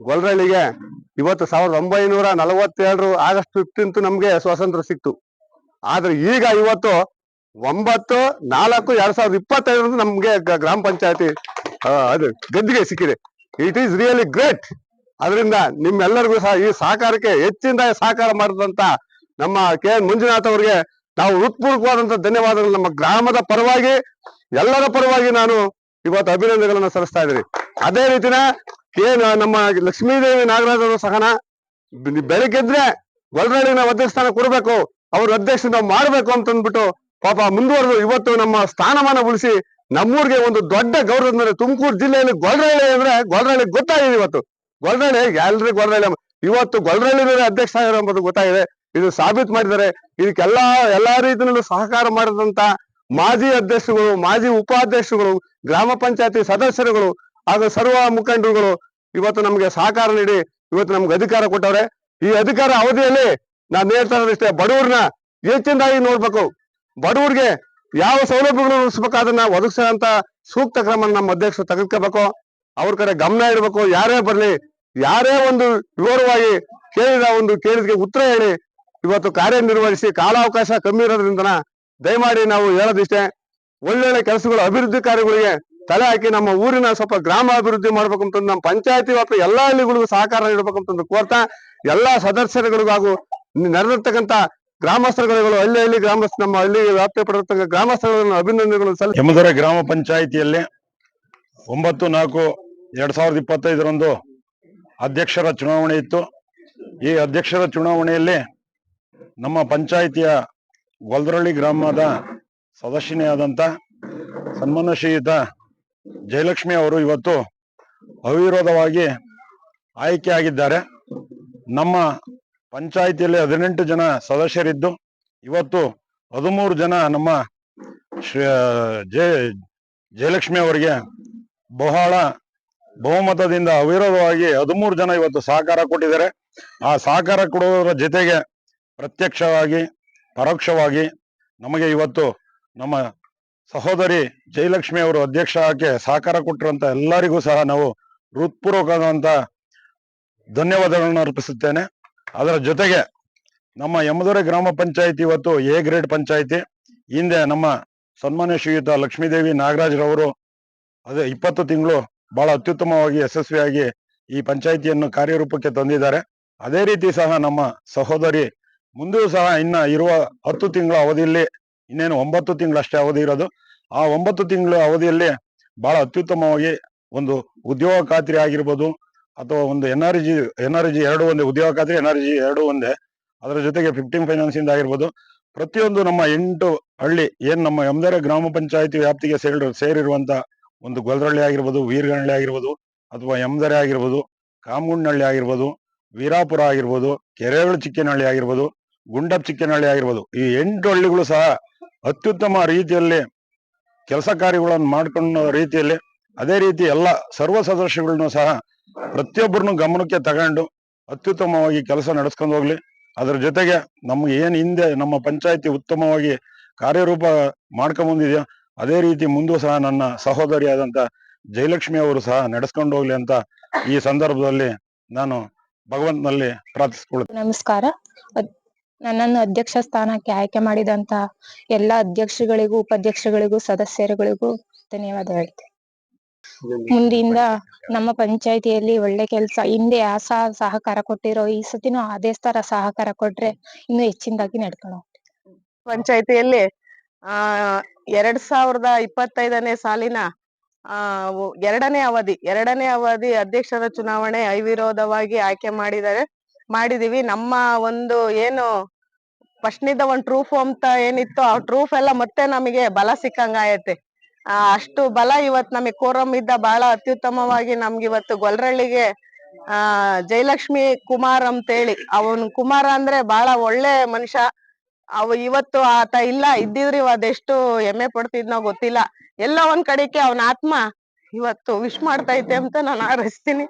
ಗೊಲ್ರಳ್ಳಿಗೆ ಇವತ್ತು ಸಾವಿರದ ಒಂಬೈನೂರ ನಲವತ್ತೆರಡು ಆಗಸ್ಟ್ ಫಿಫ್ಟೀನ್ತ್ ನಮ್ಗೆ ಸ್ವಾತಂತ್ರ್ಯ ಸಿಕ್ತು. ಆದ್ರೆ ಈಗ ಇವತ್ತು ಒಂಬತ್ತು, ನಾಲ್ಕು, ಎರಡ್ ಸಾವಿರದ ಇಪ್ಪತ್ತೈದರಂದು ನಮ್ಗೆ ಗ್ರಾಮ ಪಂಚಾಯತಿ ಅದು ಗದ್ದಿಗೆ ಸಿಕ್ಕಿದೆ. ಇಟ್ ಈಸ್ ರಿಯಲಿ ಗ್ರೇಟ್ ಅದರಿಂದ ನಿಮ್ಮೆಲ್ಲರಿಗೂ ಸಹ ಈ ಸಹಕಾರಕ್ಕೆ ಹೆಚ್ಚಿನ ಸಹಕಾರ ಮಾಡಿದಂತ ನಮ್ಮ ಕೆ ಎನ್ ಮಂಜುನಾಥ್ ಅವರಿಗೆ ನಾವು ಹೃತ್ಪೂರ್ವಕವಾದಂತ ಧನ್ಯವಾದಗಳು. ನಮ್ಮ ಗ್ರಾಮದ ಪರವಾಗಿ, ಎಲ್ಲರ ಪರವಾಗಿ ನಾನು ಇವತ್ತು ಅಭಿನಂದನೆಗಳನ್ನು ಸಲ್ಲಿಸ್ತಾ ಇದ್ದೀನಿ. ಅದೇ ರೀತಿನ ಕೆ ನಮ್ಮ ಲಕ್ಷ್ಮೀದೇವಿ ನಾಗರಾಜ್ ಅವರು ಸಹನ ಬೆಳಗ್ಗೆದ್ರೆ ಅಧ್ಯಕ್ಷ ಸ್ಥಾನ ಕೊಡಬೇಕು, ಅವ್ರ ಅಧ್ಯಕ್ಷ ನಾವು ಮಾಡ್ಬೇಕು ಅಂತ ಅಂದ್ಬಿಟ್ಟು ಪಾಪ ಮುಂದುವರೆದು ಇವತ್ತು ನಮ್ಮ ಸ್ಥಾನಮಾನ ಉಳಿಸಿ ನಮ್ಮೂರಿಗೆ ಒಂದು ದೊಡ್ಡ ಗೌರವದ ಮೇಲೆ ತುಮಕೂರು ಜಿಲ್ಲೆಯಲ್ಲಿ ಗೊಲ್ರಳ್ಳಿ ಅಂದ್ರೆ ಗೊಲ್ರಳ್ಳಿ ಗೊತ್ತಾಗಿದೆ ಇವತ್ತು. ಗೊಲ್ರಳ್ಳಿ ಎಲ್ರಿ ಗೊಲ್ರಳ್ಳಿ. ಇವತ್ತು ಗೊಲ್ರಳ್ಳಿ ಅಧ್ಯಕ್ಷ ಆಗಿರೋ ಎಂಬುದು ಗೊತ್ತಾಗಿದೆ. ಇದು ಸಾಬೀತು ಮಾಡಿದ್ದಾರೆ. ಇದಕ್ಕೆಲ್ಲಾ ಎಲ್ಲಾ ರೀತಿಯಲ್ಲೂ ಸಹಕಾರ ಮಾಡಿದಂತ ಮಾಜಿ ಅಧ್ಯಕ್ಷರುಗಳು, ಮಾಜಿ ಉಪಾಧ್ಯಕ್ಷರುಗಳು, ಗ್ರಾಮ ಪಂಚಾಯತಿ ಸದಸ್ಯರುಗಳು, ಹಾಗೂ ಸರ್ವ ಮುಖಂಡರುಗಳು ಇವತ್ತು ನಮಗೆ ಸಹಕಾರ ನೀಡಿ, ಇವತ್ತು ನಮ್ಗೆ ಅಧಿಕಾರ ಕೊಟ್ಟವ್ರೆ. ಈ ಅಧಿಕಾರ ಅವಧಿಯಲ್ಲಿ ನಾನು ಹೇಳ್ತಾ ಇರೋದಿಷ್ಟೇ ಬಡವ್ರನ್ನ ಹೆಚ್ಚಿನದಾಗಿ ನೋಡ್ಬೇಕು. ಬಡವ್ರಿಗೆ ಯಾವ ಸೌಲಭ್ಯಗಳು ಉಳಿಸ್ಬೇಕು ಅದನ್ನ ಒದಗಿಸೋಂತ ಸೂಕ್ತ ಕ್ರಮ ನಮ್ಮ ಅಧ್ಯಕ್ಷರು ತೆಗೆದುಕೋಬೇಕು ಅವ್ರ ಕಡೆ ಗಮನ ಇಡಬೇಕು. ಯಾರೇ ಬರಲಿ, ಯಾರೇ ಒಂದು ವಿವರವಾಗಿ ಕೇಳಿದ ಒಂದು ಕೇಳಿದ್ಗೆ ಉತ್ತರ ಹೇಳಿ, ಇವತ್ತು ಕಾರ್ಯನಿರ್ವಹಿಸಿ ಕಾಲಾವಕಾಶ ಕಮ್ಮಿ ಇರೋದ್ರಿಂದ ದಯಮಾಡಿ ನಾವು ಹೇಳೋದಿಷ್ಟೇ. ಒಳ್ಳೊಳ್ಳೆ ಕೆಲಸಗಳು, ಅಭಿವೃದ್ಧಿ ಕಾರ್ಯಗಳಿಗೆ ತಲೆ ಹಾಕಿ ನಮ್ಮ ಊರಿನ ಸ್ವಲ್ಪ ಗ್ರಾಮ ಅಭಿವೃದ್ಧಿ ಮಾಡ್ಬೇಕಂತಂದು ನಮ್ಮ ಪಂಚಾಯತಿ ವ್ಯಾಪ್ತಿ ಎಲ್ಲಾ ಹಳ್ಳಿಗಳಿಗೂ ಸಹಕಾರ ನೀಡಬೇಕಂತಂದು ಕೋರ್ತಾ ಎಲ್ಲಾ ಸದಸ್ಯರುಗಳಿಗೂ ಹಾಗೂ ನೆರೆದಿರ್ತಕ್ಕಂತ ಗ್ರಾಮಸ್ಥರುಗಳು ಹಳ್ಳಿ ಹಳ್ಳಿ ಗ್ರಾಮಸ್ಥ ನಮ್ಮ ಹಳ್ಳಿ ವ್ಯಾಪ್ತಿ ಪಡೆದಿರ್ತಕ್ಕ ಗ್ರಾಮಸ್ಥರುಗಳನ್ನು ಅಭಿನಂದನೆಗಳು ಸಲ್ಲಿಸಿ ಗ್ರಾಮ ಪಂಚಾಯಿತಿಯಲ್ಲಿ ಒಂಬತ್ತು ನಾಲ್ಕು ಎರಡ್ ಸಾವಿರದ ಇಪ್ಪತ್ತೈದರಂದು ಅಧ್ಯಕ್ಷರ ಚುನಾವಣೆ ಇತ್ತು. ಈ ಅಧ್ಯಕ್ಷರ ಚುನಾವಣೆಯಲ್ಲಿ ನಮ್ಮ ಪಂಚಾಯಿತಿಯ ಗೊಲ್ದರಳ್ಳಿ ಗ್ರಾಮದ ಸದಸ್ಯನೇ ಆದಂತ ಸನ್ಮಾನ್ಯ ಶ್ರೀಯುತ ಜಯಲಕ್ಷ್ಮಿ ಅವರು ಇವತ್ತು ಅವಿರೋಧವಾಗಿ ಆಯ್ಕೆಯಾಗಿದ್ದಾರೆ. ನಮ್ಮ ಪಂಚಾಯಿತಿಯಲ್ಲಿ ಹದಿನೆಂಟು ಜನ ಸದಸ್ಯರಿದ್ದು, ಇವತ್ತು ಹದಿಮೂರು ಜನ ನಮ್ಮ ಜಯ ಜಯಲಕ್ಷ್ಮಿ ಅವರಿಗೆ ಬಹಳ ಬಹುಮತದಿಂದ ಅವಿರೋಧವಾಗಿ ಹದಿಮೂರು ಜನ ಇವತ್ತು ಸಹಕಾರ ಕೊಟ್ಟಿದ್ದಾರೆ. ಆ ಸಹಕಾರ ಕೊಡುವುದರ ಜೊತೆಗೆ ಪ್ರತ್ಯಕ್ಷವಾಗಿ, ಪರೋಕ್ಷವಾಗಿ ನಮಗೆ ಇವತ್ತು ನಮ್ಮ ಸಹೋದರಿ ಜಯಲಕ್ಷ್ಮಿ ಅವರು ಅಧ್ಯಕ್ಷಕ್ಕೆ ಸಹಕಾರ ಕೊಟ್ಟಿರುವಂತ ಎಲ್ಲರಿಗೂ ಸಹ ನಾವು ಹೃತ್ಪೂರ್ವಕವಾದಂತ ಧನ್ಯವಾದಗಳನ್ನು ಅರ್ಪಿಸುತ್ತೇನೆ. ಅದರ ಜೊತೆಗೆ ನಮ್ಮ ಯಮದೊರೆ ಗ್ರಾಮ ಪಂಚಾಯತಿ ಇವತ್ತು ಎ ಗ್ರೇಡ್ ಪಂಚಾಯತಿ. ಹಿಂದೆ ನಮ್ಮ ಸನ್ಮಾನ್ಯ ಶ್ರೀಯುತ ಲಕ್ಷ್ಮೀದೇವಿ ನಾಗರಾಜ್ರವರು ಅದೇ ಇಪ್ಪತ್ತು ತಿಂಗಳು ಬಹಳ ಅತ್ಯುತ್ತಮವಾಗಿ ಯಶಸ್ವಿಯಾಗಿ ಈ ಪಂಚಾಯಿತಿಯನ್ನು ಕಾರ್ಯರೂಪಕ್ಕೆ ತಂದಿದ್ದಾರೆ. ಅದೇ ರೀತಿ ಸಹ ನಮ್ಮ ಸಹೋದರಿ ಮುಂದೆಯೂ ಸಹ ಇನ್ನ ಇರುವ ಹತ್ತು ತಿಂಗಳ ಅವಧಿಯಲ್ಲಿ ಇನ್ನೇನು ಒಂಬತ್ತು ತಿಂಗಳಷ್ಟೇ ಅವಧಿ ಇರೋದು. ಆ ಒಂಬತ್ತು ತಿಂಗಳ ಅವಧಿಯಲ್ಲಿ ಬಹಳ ಅತ್ಯುತ್ತಮವಾಗಿ ಒಂದು ಉದ್ಯೋಗ ಖಾತ್ರಿ ಆಗಿರ್ಬೋದು ಅಥವಾ ಒಂದು N R G N R G ಎರಡು ಒಂದೇ, ಉದ್ಯೋಗ ಖಾತ್ರಿ ಎನ್ ಆರ್ ಜಿ ಎರಡು ಒಂದೇ. ಅದರ ಜೊತೆಗೆ ಫಿಫ್ಟೀನ್ ಫೈನಾನ್ಸ್ ಇಂದ ಆಗಿರ್ಬೋದು. ಪ್ರತಿಯೊಂದು ನಮ್ಮ ಎಂಟು ಹಳ್ಳಿ, ಏನ್ ನಮ್ಮ ಯಮದರ ಗ್ರಾಮ ಪಂಚಾಯತಿ ವ್ಯಾಪ್ತಿಗೆ ಸೇರಿ, ಸೇರಿರುವಂತ ಒಂದು ಗೊಲ್ರಳ್ಳಿ ಆಗಿರ್ಬೋದು ವೀರಗಣಳ್ಳಿ ಆಗಿರ್ಬೋದು ಅಥವಾ ಯಮದರೆ ಆಗಿರ್ಬೋದು ಕಾಮಗುಂಡನಹಳ್ಳಿ ಆಗಿರ್ಬೋದು, ವೀರಾಪುರ ಆಗಿರ್ಬೋದು, ಕೆರೆಗಳು ಚಿಕ್ಕನಹಳ್ಳಿ ಆಗಿರ್ಬೋದು ಗುಂಡಪ್ ಚಿಕ್ಕನಹಳ್ಳಿ ಆಗಿರ್ಬೋದು. ಈ ಎಂಟು ಹಳ್ಳಿಗಳು ಸಹ ಅತ್ಯುತ್ತಮ ರೀತಿಯಲ್ಲಿ ಕೆಲಸ ಕಾರ್ಯಗಳನ್ನು ಮಾಡಿಕೊಂಡ ರೀತಿಯಲ್ಲಿ ಅದೇ ರೀತಿ ಎಲ್ಲ ಸರ್ವ ಸದಸ್ಯಗಳನ್ನೂ ಸಹ ಪ್ರತಿಯೊಬ್ಬರನ್ನು ಗಮನಕ್ಕೆ ತಗೊಂಡು ಅತ್ಯುತ್ತಮವಾಗಿ ಕೆಲಸ ನಡೆಸ್ಕೊಂಡು ಹೋಗ್ಲಿ. ಅದರ ಜೊತೆಗೆ ನಮ್ಗೆ ಏನ್ ಹಿಂದೆ ನಮ್ಮ ಪಂಚಾಯತಿ ಉತ್ತಮವಾಗಿ ಕಾರ್ಯರೂಪ ಮಾಡ್ಕೊಂಡ್ ಬಂದಿದೆಯೋ ಅದೇ ರೀತಿ ಮುಂದೂ ಸಹ ನನ್ನ ಸಹೋದರಿಯಾದಂತ ಜಯಲಕ್ಷ್ಮಿ ಅವರು ಸಹ ನಡೆಸ್ಕೊಂಡು ಹೋಗ್ಲಿ ಅಂತ ಈ ಸಂದರ್ಭದಲ್ಲಿ ನಾನು ಭಗವಂತನಲ್ಲಿ ಪ್ರಾರ್ಥಿಸ್ಕೊಳ್ತೇನೆ ನಮಸ್ಕಾರ. ನನ್ನನ್ನು ಅಧ್ಯಕ್ಷ ಸ್ಥಾನಕ್ಕೆ ಆಯ್ಕೆ ಮಾಡಿದಂತ ಎಲ್ಲಾ ಅಧ್ಯಕ್ಷಗಳಿಗೂ ಉಪಾಧ್ಯಕ್ಷಗಳಿಗೂ ಸದಸ್ಯರುಗಳಿಗೂ ಧನ್ಯವಾದ ಹೇಳ್ತೇನೆ ಮುಂದಿಂದ ನಮ್ಮ ಪಂಚಾಯತಿಯಲ್ಲಿ ಒಳ್ಳೆ ಕೆಲಸ ಹಿಂದೆ ಆ ಸಹ ಸಹಕಾರ ಕೊಟ್ಟಿರೋ ಈ ಸತಿನೂ ಅದೇ ತರ ಸಹಕಾರ ಕೊಟ್ರೆ ಇನ್ನು ಹೆಚ್ಚಿನದಾಗಿ ನಡ್ಕೊಂಡು. ಪಂಚಾಯತಿಯಲ್ಲಿ ಆ ಎರಡ್ ಸಾವಿರದ ಇಪ್ಪತ್ತೈದನೇ ಸಾಲಿನ ಆ ಎರಡನೇ ಅವಧಿ ಎರಡನೇ ಅವಧಿ ಅಧ್ಯಕ್ಷರ ಚುನಾವಣೆ ಅವಿರೋಧವಾಗಿ ಆಯ್ಕೆ ಮಾಡಿದ್ದಾರೆ ಮಾಡಿದೀವಿ. ನಮ್ಮ ಒಂದು ಏನು ಫಸ್ಟ್ನಿಂದ ಒಂದ್ ಟ್ರೂಫ್ ಅಂತ ಏನಿತ್ತು ಆ ಟ್ರೂಫ್ ಎಲ್ಲ ಮತ್ತೆ ನಮಗೆ ಬಲ ಸಿಕ್ಕಂಗ ಆ, ಅಷ್ಟು ಬಲ ಇವತ್ ನಮಗೆ ಕೋರಂ ಇದ್ದ ಬಹಳ ಅತ್ಯುತ್ತಮವಾಗಿ ನಮ್ಗೆ ಇವತ್ತು ಗೊಲ್ರಳ್ಳಿಗೆ, ಆ, ಜಯಲಕ್ಷ್ಮಿ ಕುಮಾರ್ ಅಂತೇಳಿ. ಅವನ್ ಕುಮಾರ ಅಂದ್ರೆ ಬಹಳ ಒಳ್ಳೆ ಮನುಷ್ಯ. ಅವ ಇವತ್ತು ಆತ ಇಲ್ಲ, ಇದ್ದಿದ್ರೆ ಅದೆಷ್ಟು ಹೆಮ್ಮೆ ಪಡ್ತಿದ್ನೋ ಗೊತ್ತಿಲ್ಲ. ಎಲ್ಲ ಒಂದ್ ಕಡೆಗೆ ಅವನ ಆತ್ಮ ಇವತ್ತು ವಿಶ್ ಮಾಡ್ತೈತೆ ಅಂತ ನಾನು ಹಾರೈಸ್ತೀನಿ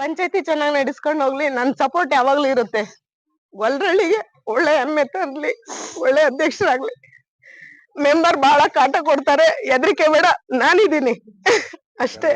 ಪಂಚಾಯತಿ ಚೆನ್ನಾಗಿ ನಡೆಸ್ಕೊಂಡು ಹೋಗ್ಲಿ ನನ್ ಸಪೋರ್ಟ್ ಯಾವಾಗ್ಲೂ ಇರುತ್ತೆ. ಗೊಲ್ರಳ್ಳಿಗೆ ಒಳ್ಳೆ ಎಮ್ಮೆ ತರ್ಲಿ ಒಳ್ಳೆ ಅಧ್ಯಕ್ಷರಾಗ್ಲಿ. ಮೆಂಬರ್ ಬಹಳ ಕಾಟ ಕೊಡ್ತಾರೆ ಹೆದರಿಕೆ ಬೇಡ ನಾನಿದ್ದೀನಿ. ಅಷ್ಟೇ.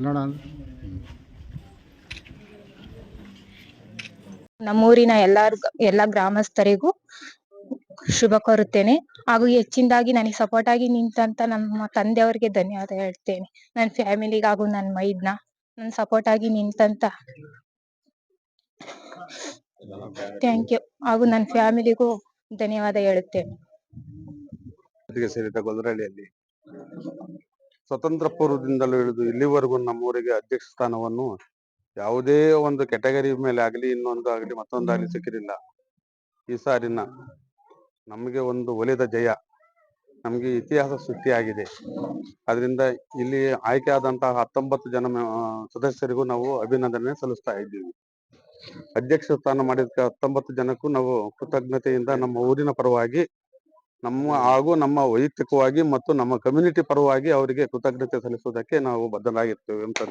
ನೋಡ ನಮ್ಮೂರಿನ ಎಲ್ಲಾರ್ ಎಲ್ಲಾ ಗ್ರಾಮಸ್ಥರಿಗೂ ಶುಭ ಕೋರುತ್ತೇನೆ. ಹಾಗೂ ಹೆಚ್ಚಿನದಾಗಿ ನನಗೆ ಸಪೋರ್ಟ್ ಆಗಿ ನಿಂತಂತ ನಮ್ಮ ತಂದೆಯವರಿಗೆ ಧನ್ಯವಾದ ಹೇಳ್ತೇನೆ. ನನ್ನ ಫ್ಯಾಮಿಲಿಗೆ ಹಾಗೂ ನನ್ನ ಮೈದ್ನ ನನ್ ಸಪೋರ್ಟ್ ಆಗಿ ನಿಂತಂತ. ಥ್ಯಾಂಕ್ ಯು ಹಾಗೂ ನನ್ನ ಫ್ಯಾಮಿಲಿಗೂ ಧನ್ಯವಾದ ಹೇಳುತ್ತೇನೆ. ಸ್ವತಂತ್ರ ಪೂರ್ವದಿಂದಲೂ ಹಿಡಿದು ಇಲ್ಲಿವರೆಗೂ ನಮ್ಮೂರಿಗೆ ಅಧ್ಯಕ್ಷ ಸ್ಥಾನವನ್ನು ಯಾವುದೇ ಒಂದು ಕೆಟಗರಿ ಮೇಲೆ ಆಗಲಿ, ಇನ್ನೊಂದು ಆಗಲಿ, ಮತ್ತೊಂದಾಗಲಿ ಸಿಕ್ಕಿರಲಿಲ್ಲ. ಈ ಸಾರಿನ ನಮಗೆ ಒಂದು ಒಲಿದ ಜಯ. ನಮಗೆ ಇತಿಹಾಸ ಸೃಷ್ಟಿಯಾಗಿದೆ ಅದರಿಂದ ಇಲ್ಲಿ ಆಯ್ಕೆ ಆದಂತಹ ಹತ್ತೊಂಬತ್ತು ಜನ ಸದಸ್ಯರಿಗೂ ನಾವು ಅಭಿನಂದನೆ ಸಲ್ಲಿಸ್ತಾ ಇದ್ದೀವಿ. ಅಧ್ಯಕ್ಷ ಸ್ಥಾನ ಮಾಡಿದ ಹತ್ತೊಂಬತ್ತು ಜನಕ್ಕೂ ನಾವು ಕೃತಜ್ಞತೆಯಿಂದ ನಮ್ಮ ಊರಿನ ಪರವಾಗಿ, ನಮ್ಮ ಹಾಗೂ ನಮ್ಮ ವೈಯಕ್ತಿಕವಾಗಿ ಮತ್ತು ನಮ್ಮ ಕಮ್ಯುನಿಟಿ ಪರವಾಗಿ ಅವರಿಗೆ ಕೃತಜ್ಞತೆ ಸಲ್ಲಿಸುವುದಕ್ಕೆ ನಾವು ಬದ್ಧರಾಗಿರ್ತೇವೆ ಅಂತ